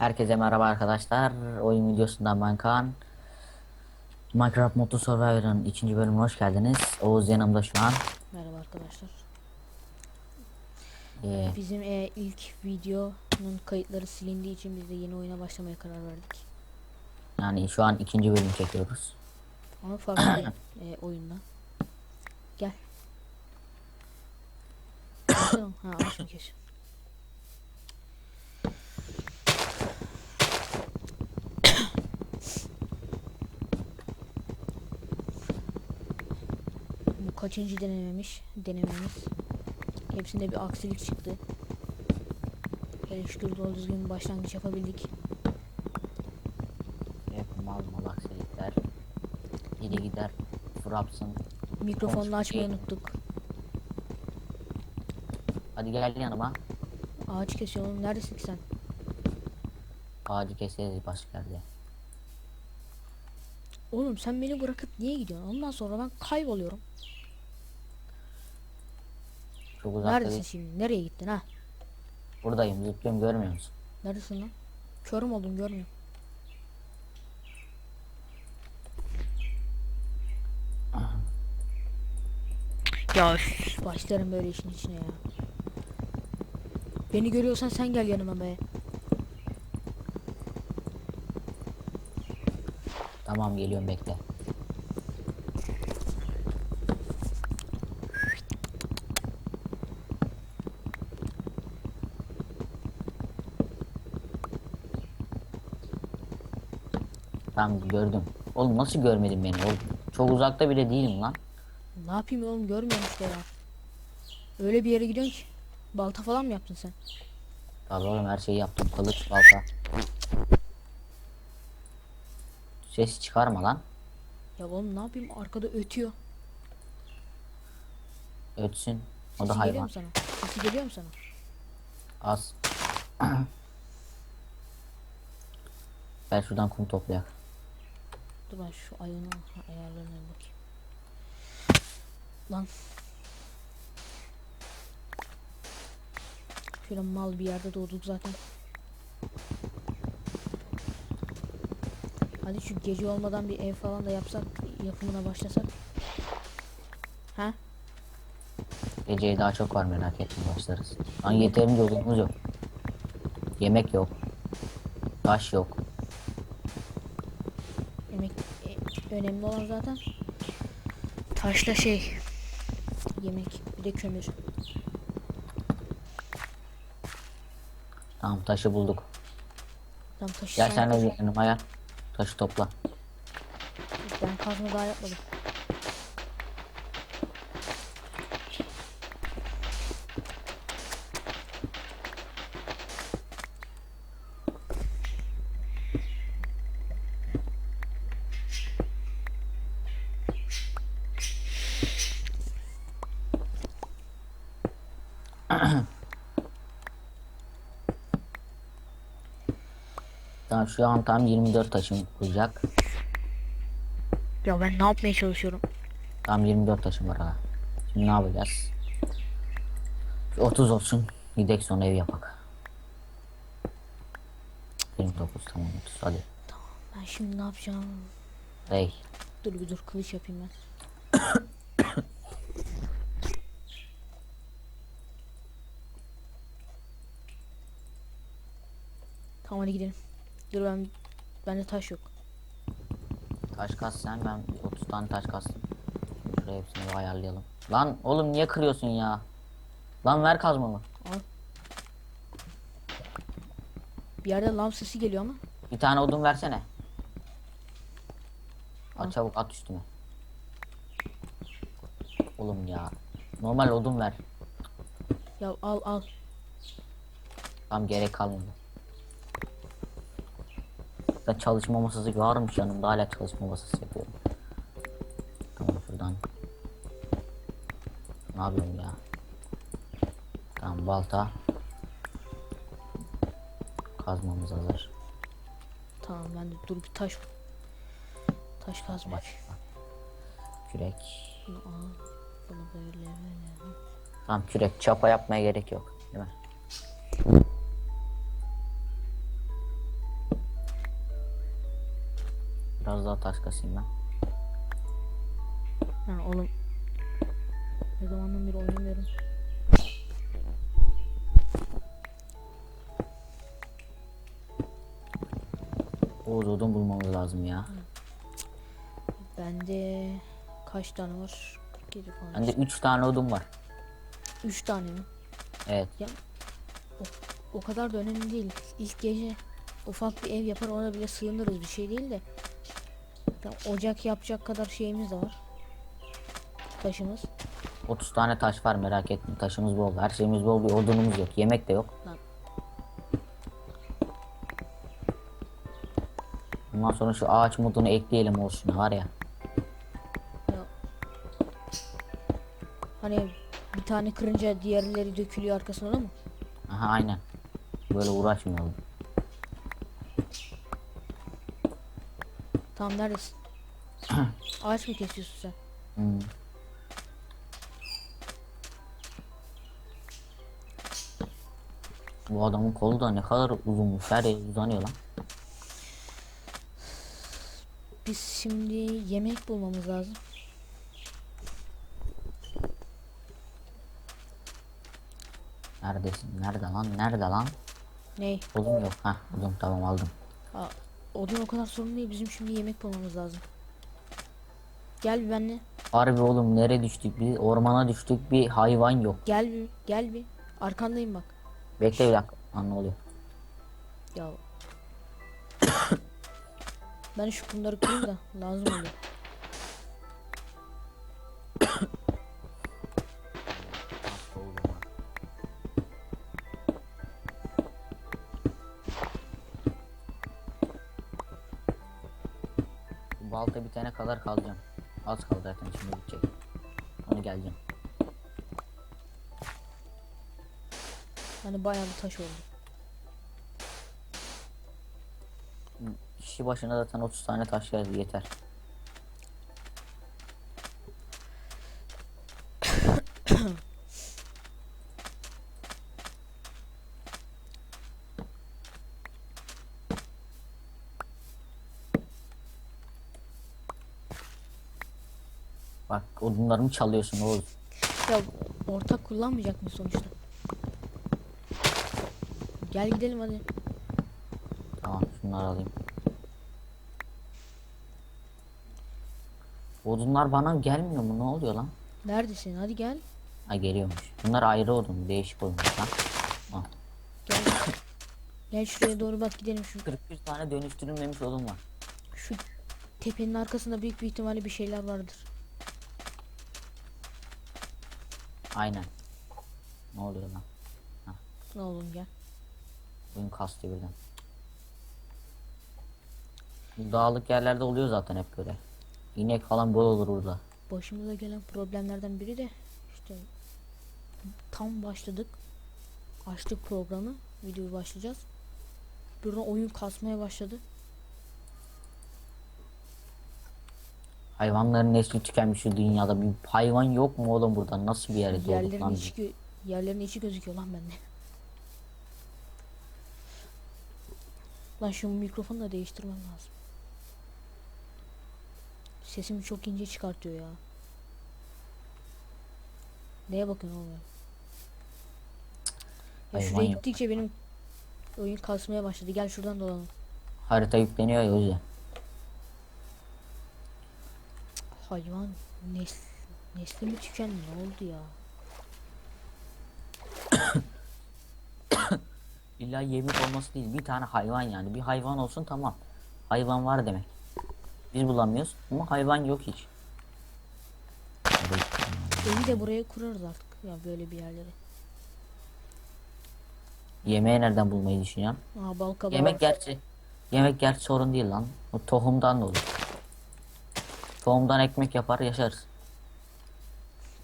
Herkese merhaba arkadaşlar. Oyun videosundan ben Kaan. Minecraft Moto Survivor'ın ikinci bölümüne hoş geldiniz. Oğuz yanımda şu an. Merhaba arkadaşlar. Ee, Bizim e, ilk videonun kayıtları silindiği için biz de yeni oyuna başlamaya karar verdik. yani şu an ikinci bölüm çekiyoruz. Ama farklı e, oyunda. Gel. Ha açma. Bu kaçıncı denememiş denememiz. Hepsinde bir aksilik çıktı. Hele şükür doğru düzgün başlangıç yapabildik. Hep mal aksilikler. Geri gider. Frapsın. Mikrofonunu açmayı unuttuk. Hadi gel yanıma. Ağaç kesiyor oğlum. Neredesin ki sen? Ağacı keseriz başka yerde. Oğlum sen beni bırakıp niye gidiyorsun? Ondan sonra ben kayboluyorum. Çok uzakta Neredesin değil. şimdi? Nereye gittin ha? Buradayım zıplıyorum görmüyor musun? Neredesin lan? Körüm oldum görmüyorum. Ya üf, başlarım böyle işin içine ya. Beni görüyorsan sen gel yanıma be. Tamam geliyorum bekle. Tamam gördüm. Oğlum nasıl görmedin beni oğlum? Çok uzakta bile değilim lan. Ne yapayım oğlum görmüyorum işte ya. Öyle bir yere gidiyorsun ki. Balta falan mı yaptın sen? Tabii oğlum her şeyi yaptım. Kılıç, balta. Ses çıkarma lan. Ya oğlum ne yapayım arkada ötüyor. Ötsün. O Sesi da geliyor hayvan. mu sana? Sesi geliyor mu sana? Az. Gel şuradan kum toplayak. Dur ben şu ayını ayarlarına bakayım. Lan. Şöyle mal bir yerde doğduk zaten. Hadi şu gece olmadan bir ev falan da yapsak, yapımına başlasak. Ha? Geceye daha çok var merak etme başlarız. Lan yeterince odunumuz yok. Yemek yok. Taş yok. Yemek e, önemli olan zaten taşla şey yemek bir de kömür. Tamam taşı bulduk. Tam taşı Gel sen- sen de yanıma gel. Taşı topla. Ben kazma daha yapmadım. Tamam şu an tam 24 taşım olacak. Ya ben ne yapmaya çalışıyorum? Tam 24 taşım var ha. Şimdi ne yapacağız? Şu 30 olsun. Gidek sonra ev yapak. 29 tamam 30 hadi. Ben şimdi ne yapacağım? Hey. Dur bir dur kılıç yapayım ben. tamam hadi gidelim. Dur ben bende taş yok. Taş kas sen ben 30 tane taş kastım. Şuraya hepsini bir ayarlayalım. Lan oğlum niye kırıyorsun ya? Lan ver kazmamı. Al. Bir yerde lav sesi geliyor ama. Bir tane odun versene. Al. At çabuk at üstüme. Oğlum ya. Normal odun ver. Ya al al. Tam gerek kalmadı. Da çalışma masası varmış yanımda hala çalışma masası yapıyorum. Tamam şuradan. Ne yapıyorum ya? Tamam balta. Kazmamız hazır. Tamam ben de dur bir taş taş kazmak. Başla. Kürek. Bunu al. Bunu böyle böyle. Tamam kürek çapa yapmaya gerek yok. Değil mi? Az daha taş kasayım ben. Ha oğlum. Ne zamandan beri oynamıyorum. Oğuz odun bulmamız lazım ya. Bende kaç tane var? 47 falan. Bende 3 tane odun var. 3 tane mi? Evet. O kadar da önemli değil. İlk gece ufak bir ev yapar ona bile sığınırız bir şey değil de. Ya ocak yapacak kadar şeyimiz de var. Taşımız. 30 tane taş var merak etme. Taşımız bol. Her şeyimiz bol. Bir odunumuz yok. Yemek de yok. Lan. Bundan sonra şu ağaç modunu ekleyelim olsun var ya. Ya. Hani bir tane kırınca diğerleri dökülüyor arkasına mı? Aha aynen. Böyle uğraşmayalım. Tamam neredesin? Ağaç mı kesiyorsun sen? Hmm. Bu adamın kolu da ne kadar uzunmuş. Her yer uzanıyor lan. Biz şimdi yemek bulmamız lazım. Neredesin? Nerede lan? Nerede lan? Ney? Odun yok. Hah odun tamam aldım. Aa, odun o kadar sorun değil. Bizim şimdi yemek bulmamız lazım. Gel bir benimle. Harbi oğlum nereye düştük biz? Ormana düştük bir hayvan yok. Gel bir. Gel bir. Arkandayım bak. Bekle bir dakika. Lan ne oluyor? Ya. ben şu kumları kırayım da lazım oluyor. Bitene kadar kalacağım. Az kaldı zaten şimdi bitecek. Onu geleceğim. Hani bayağı bir taş oldu. Kişi başına zaten 30 tane taş geldi yeter. Bak odunlarımı çalıyorsun oğlum. Ya ortak kullanmayacak mı sonuçta? Gel gidelim hadi. Tamam şunları alayım. Odunlar bana gelmiyor mu? Ne oluyor lan? Neredesin? Hadi gel. Ha geliyormuş. Bunlar ayrı odun. Değişik olmuş lan. Gel. gel şuraya doğru bak gidelim şu 41 tane dönüştürülmemiş odun var. şu tepenin arkasında büyük bir ihtimalle bir şeyler vardır. Aynen. Ne oluyor lan? Ne oğlum gel. Oyun kastı birden. Bu dağlık yerlerde oluyor zaten hep böyle. İnek falan bol olur burada. Başımıza gelen problemlerden biri de işte tam başladık. Açtık programı. Videoyu başlayacağız. Birden oyun kasmaya başladı. Hayvanların nesli tükenmiş şu dünyada. Bir hayvan yok mu oğlum burada? Nasıl bir yerde doğduk Yerlerin lan içi, biz? yerlerin içi gözüküyor lan bende. Lan şu mikrofonu da değiştirmem lazım. Sesimi çok ince çıkartıyor ya. Neye bakıyorsun oğlum? ya? Ya Hayvan şuraya yok. gittikçe benim oyun kasmaya başladı. Gel şuradan dolanalım. Harita yükleniyor ya o yüzden. Hayvan nesl nesli mi tükendi ne oldu ya? İlla yemek olması değil. Bir tane hayvan yani. Bir hayvan olsun tamam. Hayvan var demek. Biz bulamıyoruz ama hayvan yok hiç. Evi de buraya kurarız artık ya böyle bir yerlere. Yemeği nereden bulmayı düşünüyorsun? Aa bal kabağı Yemek gerçi yemek gerçi sorun değil lan. O tohumdan da olur. Tohumdan ekmek yapar yaşarız.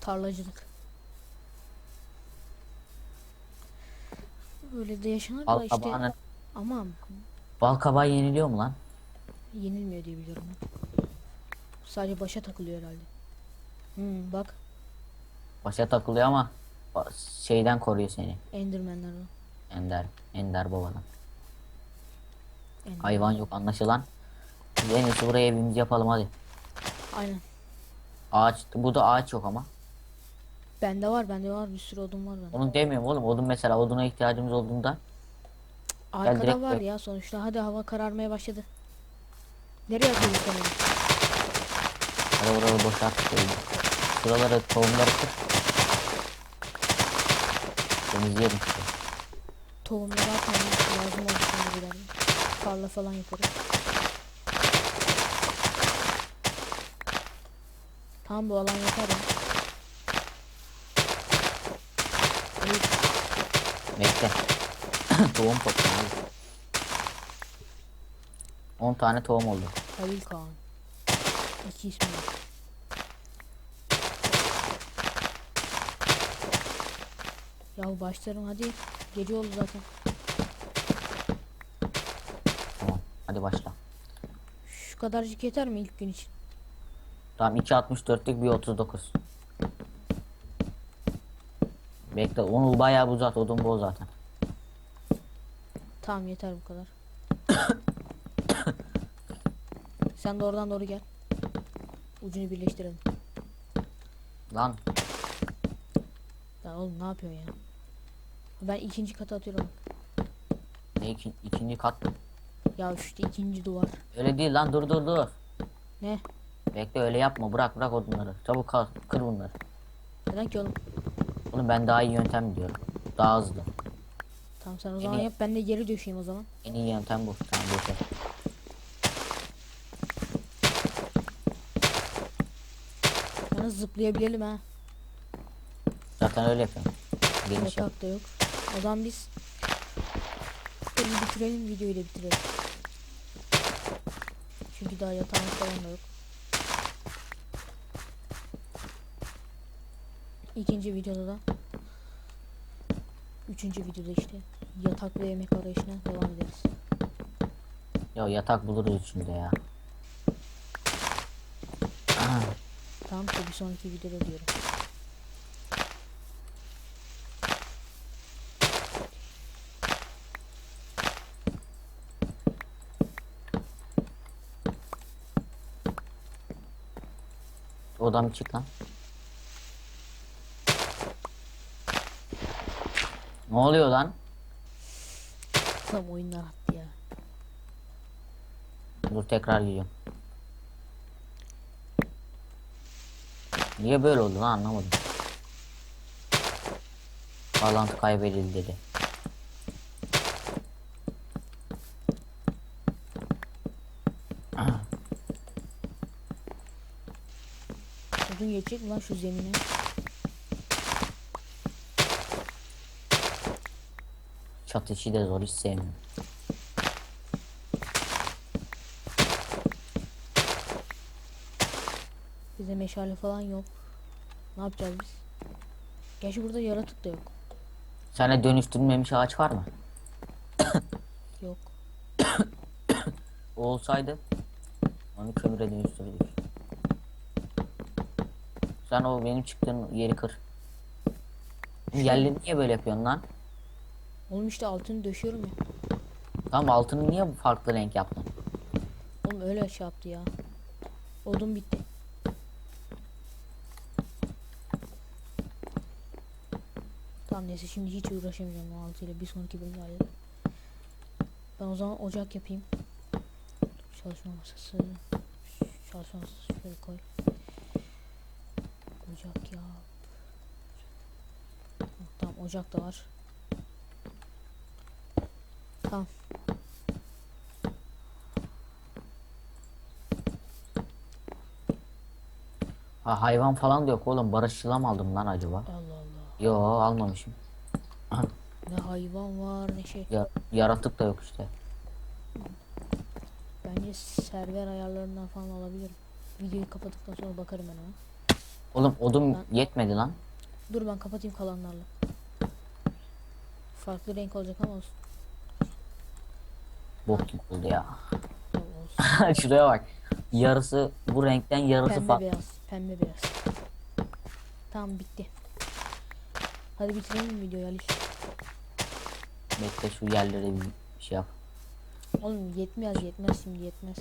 Tarlacılık. Böyle de yaşanır Bal da işte kabağının ama bal kabağı yeniliyor mu lan? yenilmiyor diye biliyorum. Sadece başa takılıyor herhalde. Hmm, bak Başa takılıyor ama ba- şeyden koruyor seni. Enderman'ler o. Ender. Ender babadan. Ender. Hayvan yok anlaşılan. Biz en iyisi buraya evimizi yapalım hadi. Aynen. Ağaç, bu da ağaç yok ama. Bende var bende var bir sürü odun var bende. Onu demiyorum oğlum. Odun mesela oduna ihtiyacımız olduğunda. Arkada var ya sonuçta. Hadi hava kararmaya başladı. Nereye atıyoruz kamerayı? Hadi oraları boşalt. Şuraları tohumları kır. Temizleyelim. Tohumları atalım. Lazım birer. Tarla falan yaparız. Tamam bu alan yeter ya. Evet, Bekle. tohum toplayalım hadi. 10 tane tohum oldu. Halil Kağan. İki ismi var. Ya başlarım hadi. Gece oldu zaten. Tamam. Hadi başla. Şu kadarcık yeter mi ilk gün için? Tamam 2.64'lük bir 39. Bekle onu bayağı uzat odun bu zaten. Tamam yeter bu kadar. Sen de oradan doğru gel. Ucunu birleştirelim. Lan Lan oğlum ne yapıyorsun ya? Ben ikinci kata atıyorum. ne iki, ikinci kat? Ya işte ikinci duvar. Öyle değil lan dur dur dur. Ne? Bekle öyle yapma bırak bırak odunları. Çabuk kal, kır bunları. Neden ki oğlum? Oğlum ben daha iyi yöntem biliyorum. Daha hızlı. Tamam sen o zaman yap ben de geri döşeyim o zaman. En iyi yöntem bu. Tamam yeter. Yalnız zıplayabilelim ha. Zaten öyle yapıyorum. Geniş yap. Yatak da yok. O zaman biz Bunu bitirelim videoyu da bitirelim. Çünkü daha yatağımız falan da yok. İkinci videoda da Üçüncü videoda işte yatak ve yemek arayışına devam ederiz. Ya yatak buluruz içinde ya. Tamam işte bir sonraki videoda diyorum. Odam çık lan. Ne oluyor lan? Tam oyunlar attı ya. Dur tekrar giriyorum. Niye böyle oldu lan anlamadım. Bağlantı kaybedildi dedi. Odun geçecek lan şu zemine? Çatı işi de zor hiç sevmiyorum. Bize meşale falan yok. Ne yapacağız biz? Gerçi burada yaratık da yok. Sende dönüştürülmemiş ağaç var mı? Yok. O olsaydı onu kömüre dönüştürürdük. Sen o benim çıktığım yeri kır. Yerleri niye böyle yapıyorsun lan? Oğlum işte altını döşüyorum ya. Tamam altını niye farklı renk yaptın? Oğlum öyle şey yaptı ya. Odun bitti. Tamam neyse şimdi hiç uğraşamayacağım o altıyla bir sonraki bölümde. Ben o zaman ocak yapayım. Çalışma masası. Çalışma masası şöyle koy. Ocak yap. Tamam ocak da var. Tamam. Ha hayvan falan da yok oğlum. Barışçıla mı aldım lan acaba? Allah Allah. Yo almamışım. Ne hayvan var ne şey. Ya, yaratık da yok işte. Bence server ayarlarından falan alabilirim. Videoyu kapattıktan sonra bakarım ben ona. Oğlum odun Ben- yetmedi lan. Dur ben kapatayım kalanlarla. Farklı renk olacak ama olsun. Bok gibi oldu ya. Şuraya bak. Yarısı bu renkten yarısı Pembe farklı. beyaz. Pembe beyaz. Tamam bitti. Hadi bitirelim videoyu Ali. Bekle şu yerlere bir şey yap. Oğlum yetmez yetmez şimdi yetmez.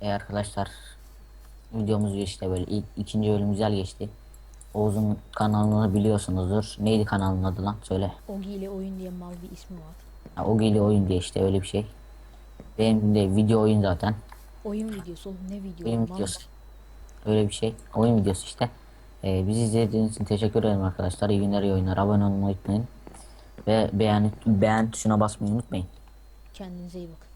E arkadaşlar videomuz işte böyle ilk ikinci bölüm güzel geçti. Oğuz'un kanalını biliyorsunuzdur. Neydi kanalın adı lan? Söyle. Ogi ile oyun diye mal bir ismi var. Ha, o geliyor oyun diye işte öyle bir şey. Benim de video oyun zaten. Oyun videosu oğlum ne video? Oyun videosu. Öyle bir şey. Oyun videosu işte. Ee, bizi izlediğiniz için teşekkür ederim arkadaşlar. İyi günler iyi oyunlar. Abone olmayı unutmayın. Ve beğen, beğen tuşuna basmayı unutmayın. Kendinize iyi bakın.